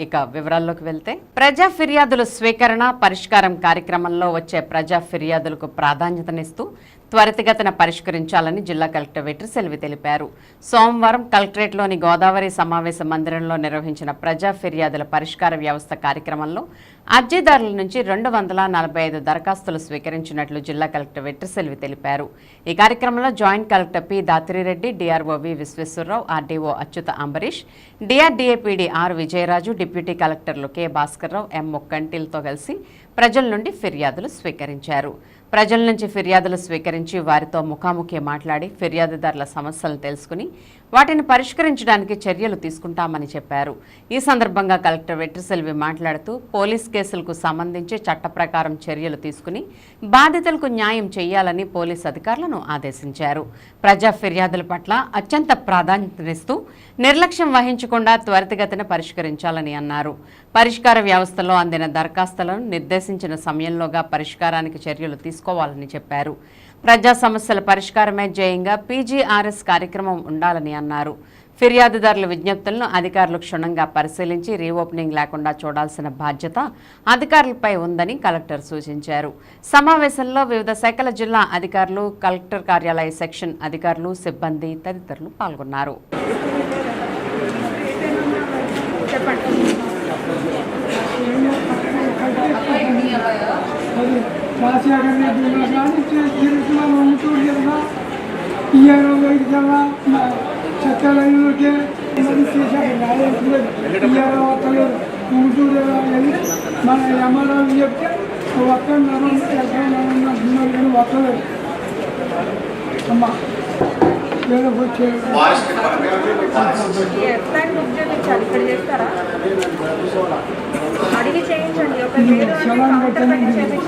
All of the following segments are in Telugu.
ఇక వివరాల్లోకి వెళ్తే ప్రజా ఫిర్యాదుల స్వీకరణ పరిష్కారం కార్యక్రమంలో వచ్చే ప్రజా ఫిర్యాదులకు ప్రాధాన్యతనిస్తూ త్వరితగతిన పరిష్కరించాలని జిల్లా కలెక్టర్ వెట్రిసెల్వి తెలిపారు. సోమవారం కలెక్టరేట్లోని గోదావరి సమావేశ మందిరంలో నిర్వహించిన ప్రజా ఫిర్యాదుల పరిష్కార వ్యవస్థ కార్యక్రమంలో అర్జీదారుల నుంచి రెండు వందల నలభై ఐదు దరఖాస్తులు స్వీకరించినట్లు జిల్లా కలెక్టర్ వెట్రిసెల్వి తెలిపారు. ఈ కార్యక్రమంలో joint collector P Dhatri Reddy DRO V Visweswara Rao RDO Achyuta Ambarish DRDA PD R Vijayaraju deputy కలెక్టర్లు కె భాస్కర్రావు ఎం మొక్కంటిలతో కలిసి ప్రజల నుండి ఫిర్యాదులు స్వీకరించారు. ప్రజల నుంచి ఫిర్యాదులు స్వీకరించి వారితో ముఖాముఖి మాట్లాడి ఫిర్యాదుదారుల సమస్యలను తెలుసుకుని వాటిని పరిష్కరించడానికి చర్యలు తీసుకుంటామని చెప్పారు. ఈ సందర్భంగా కలెక్టర్ వెట్రిసెల్వి మాట్లాడుతూ పోలీస్ కేసులకు సంబంధించి చట్ట చర్యలు తీసుకుని బాధితులకు న్యాయం చేయాలని పోలీస్ అధికారులను ఆదేశించారు. ప్రజా ఫిర్యాదుల పట్ల అత్యంత ప్రాధాన్యతనిస్తూ నిర్లక్ష్యం వహించకుండా త్వరితగతిన పరిష్కరించాలని అన్నారు. పరిష్కార వ్యవస్థలో అందిన దరఖాస్తులను నిర్దేశించిన సమయంలోగా పరిష్కారానికి చర్యలు తీసుకోవాలని చెప్పారు. ప్రజా సమస్యల పరిష్కారమే జయంగా పీజీఆర్ఎస్ కార్యక్రమం ఉండాలని అన్నారు. ఫిర్యాదుదారుల విజ్ఞప్తులను అధికారులు క్షుణ్ణంగా పరిశీలించి రీఓపెనింగ్ లేకుండా చూడాల్సిన బాధ్యత అధికారులపై ఉందని కలెక్టర్ సూచించారు. సమావేశంలో వివిధ శాఖల జిల్లా అధికారులు కలెక్టర్ కార్యాలయ సెక్షన్ అధికారులు సిబ్బంది తదితరులు పాల్గొన్నారు. రాజశేఖరని కానీ తిరుగుతున్నా ఉంటూరు కదా ఇయ్యారో బయటికి వెళ్ళా సత్యాలయంలోకి మరి చేశాక న్యాయం ఇయ్యారో వస్తలేదు ఉంటూరు వెళ్ళి మన ఎంఆర్ఓకి చెప్తే వస్తున్నాను వెళ్తున్నాను అంటున్నారు కానీ వస్తలేదు అమ్మా ఏదో వచ్చే ఎట్లాంటి ఉపయోగించాలి ఇక్కడ చేస్తారా శవాన్ని కౌంటర్ పెట్టి పెట్టండి. చేయించండి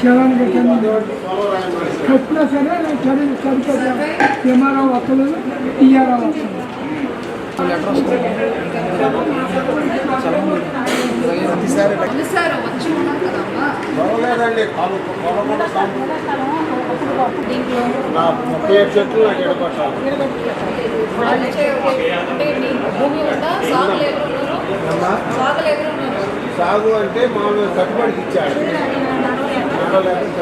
శవాన్ని పెట్టండి ఎప్పుడో సరే చదివి చదివితే ఎంఆర్ఓ వస్తలేదు ఇయ్యారో వస్తలేదు బాగోలేదండి కాలు పొలం నా ముప్పై ఐదు చెట్లు నాకు సాగు అంటే మామూలు కట్టుబడికి ఇచ్చాడు. నడవలేక